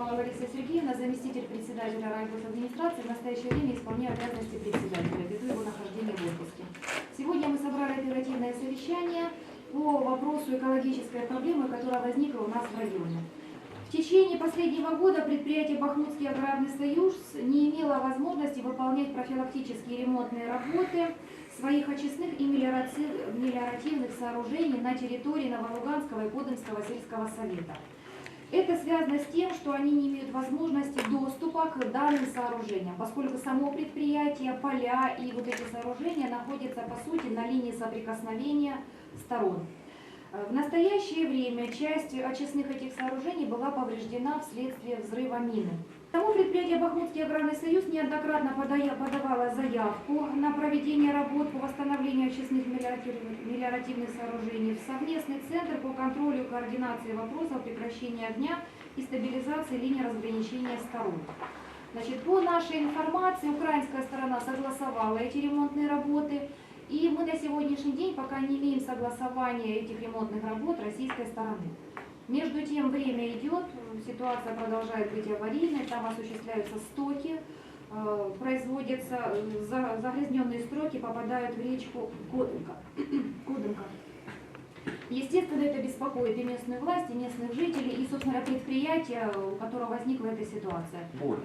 Ефремова Лариса Сергеевна, заместитель председателя райгосадминистрации, в настоящее время исполняю обязанности председателя, ввиду его нахождения в отпуске. Сегодня мы собрали оперативное совещание по вопросу экологической проблемы, которая возникла у нас в районе. В течение последнего года предприятие Бахмутский аграрный союз не имело возможности выполнять профилактические ремонтные работы своих очистных и мелиоративных сооружений на территории Новолуганского и Кодымского сельского совета. Это связано с тем, что они не имеют возможности доступа к данным сооружениям, поскольку само предприятие, поля и вот эти сооружения находятся по сути на линии соприкосновения сторон. Э, В настоящее время часть очистных этих сооружений была повреждена вследствие взрыва мины. Тому предприятие Бахмутский аграрный союз неоднократно подавало заявку на проведение работ по восстановлению очистных мелиоративных сооружений в совместный центр по контролю и координации вопросов прекращения огня и стабилизации линии разграничения сторон. Значит, по нашей информации, украинская сторона согласовала эти ремонтные работы, и мы на сегодняшний день пока не имеем согласования этих ремонтных работ российской стороны. Между тем время идет, ситуация продолжает быть аварийной, там осуществляются стоки, э, производятся э, за- загрязненные строки, попадают в речку Кодынка. Кодынка. Естественно, это беспокоит и местную власть, и местных жителей, и, собственно, предприятие, у которого возникла эта ситуация. Боль.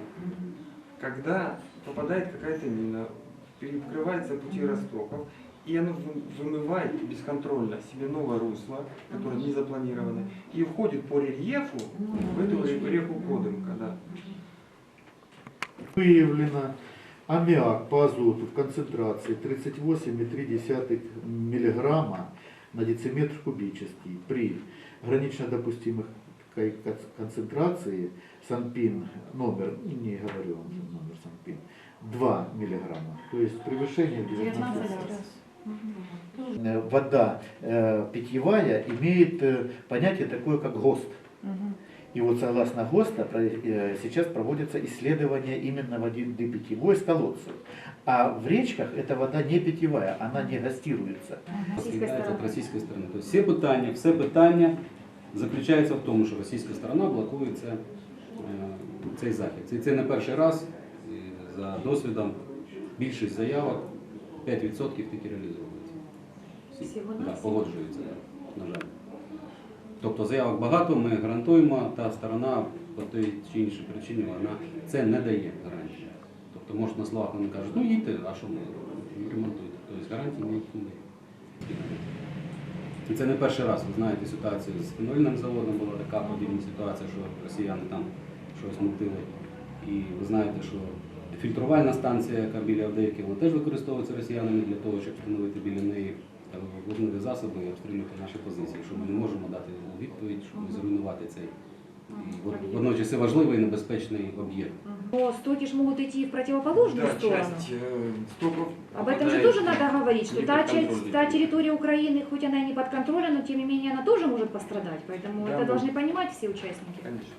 Когда попадает какая-то мина, перекрывается пути растоков, и оно вы- вымывает бесконтрольно себе новое русло, которое не запланировано, и входит по рельефу в эту ре- реку Кодымка. Да. Выявлено аммиак по азоту в концентрации 38,3 мг на дециметр кубический при гранично допустимых концентрации санпин номер, не говорю вам номер санпин, 2 мг, то есть превышение в 19 раз. Э, Вода э, питьевая имеет э, понятие такое, как ГОСТ. И вот согласно ГОСТа про- э, сейчас проводятся исследования именно воды питьевой с колодцев. А в речках эта вода не питьевая, она не гастируется. Российська Розглядається сторона. від російської сторони. Тобто всі питання, все питання заключається в тому, що російська сторона блокує це, цей захід. Це, це не перший раз. І за досвідом більшість заявок 5% тільки реалізовується. Всі да, на погоджуються, на жаль. Тобто заявок багато, ми гарантуємо, та сторона по той чи іншій причині вона це не дає гарантії. Тобто, може на словах вони кажуть, ну їдьте, а що ми ремонтуйте. Тобто гарантії ніякі не дають. І це не перший раз. Ви знаєте ситуацію з фенольним заводом була така подібна ситуація, що росіяни там щось мутили. І ви знаєте, що фільтрувальна станція, яка біля Авдеївки, вона теж використовується росіянами для того, щоб встановити біля неї е, вогневі засоби і обстрілювати наші позиції, що ми не можемо дати відповідь, щоб зруйнувати цей водночас і важливий і небезпечний об'єкт. Но стоки ж могут идти в противоположную Да, сторону. часть э, стоков Об этом же попадает тоже надо говорить, что не та, под контроль часть, та людей. территория Украины, хоть она и не под контролем, но тем не менее она тоже может пострадать. Поэтому Да, это может. должны понимать все участники. Конечно.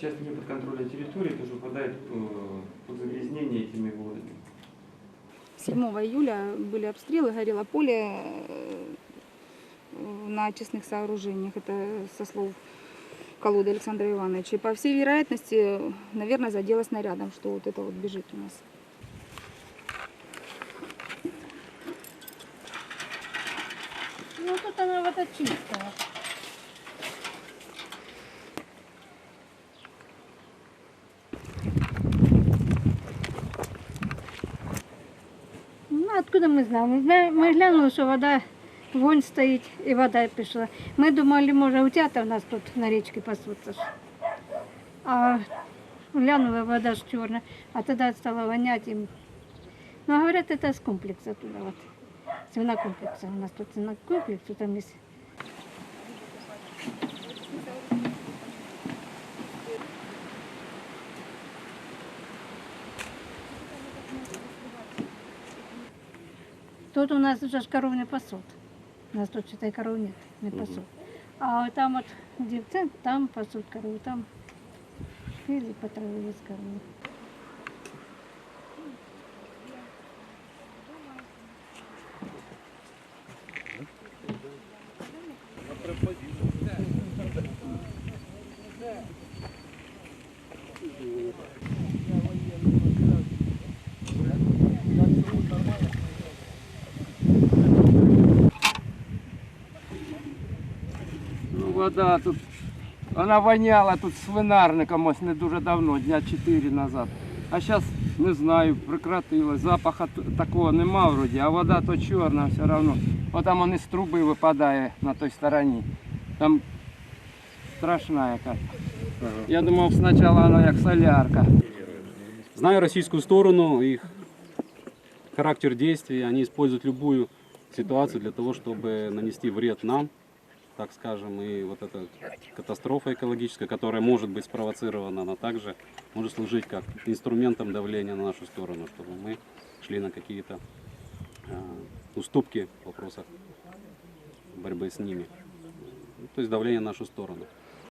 Часть не под контролем территории тоже попадает э, под загрязнение этими водами. 7 июля были обстрелы, горело поле э, на очистных сооружениях. Это со слов колоды Александра Ивановича. И по всей вероятности, наверное, задело снарядом, что вот это вот бежит у нас. Ну тут она вода чистая. Ну, откуда мы знаем? Мы, зна- мы глянули, що вода, вонь стоїть і вода пішла. Ми думали, може, утята в нас тут на річці пасуться. ж. А глянула, вода ж чорна, а тоді стала вонять им. Ну, говорят, это с комплекса туда вот. Свинокомплекса. У нас тут свинокомплекс, там есть Тут у нас уже ж коров не пасут. У нас тут, считай, коров нет, не пасут. А там в центре, там пасут корову, там или по траве есть коровы. вода тут. Вона воняла тут свинарником ось не дуже давно, дня 4 назад. А зараз не знаю, прекратилось. Запаха т- такого нема вроді, а вода то чорна все одно. От там он із труби випадає на той стороні. Там страшна якась. Я думав спочатку вона як солярка. Зная российскую сторону, их характер действий, они используют любую ситуацию для того, чтобы нанести вред нам, так скажем, и вот эта катастрофа экологическая, которая может быть спровоцирована, она также может служить как инструментом давления на нашу сторону, чтобы мы шли на какие-то э, уступки в вопросах борьбы с ними. Ну, То есть давление на нашу сторону.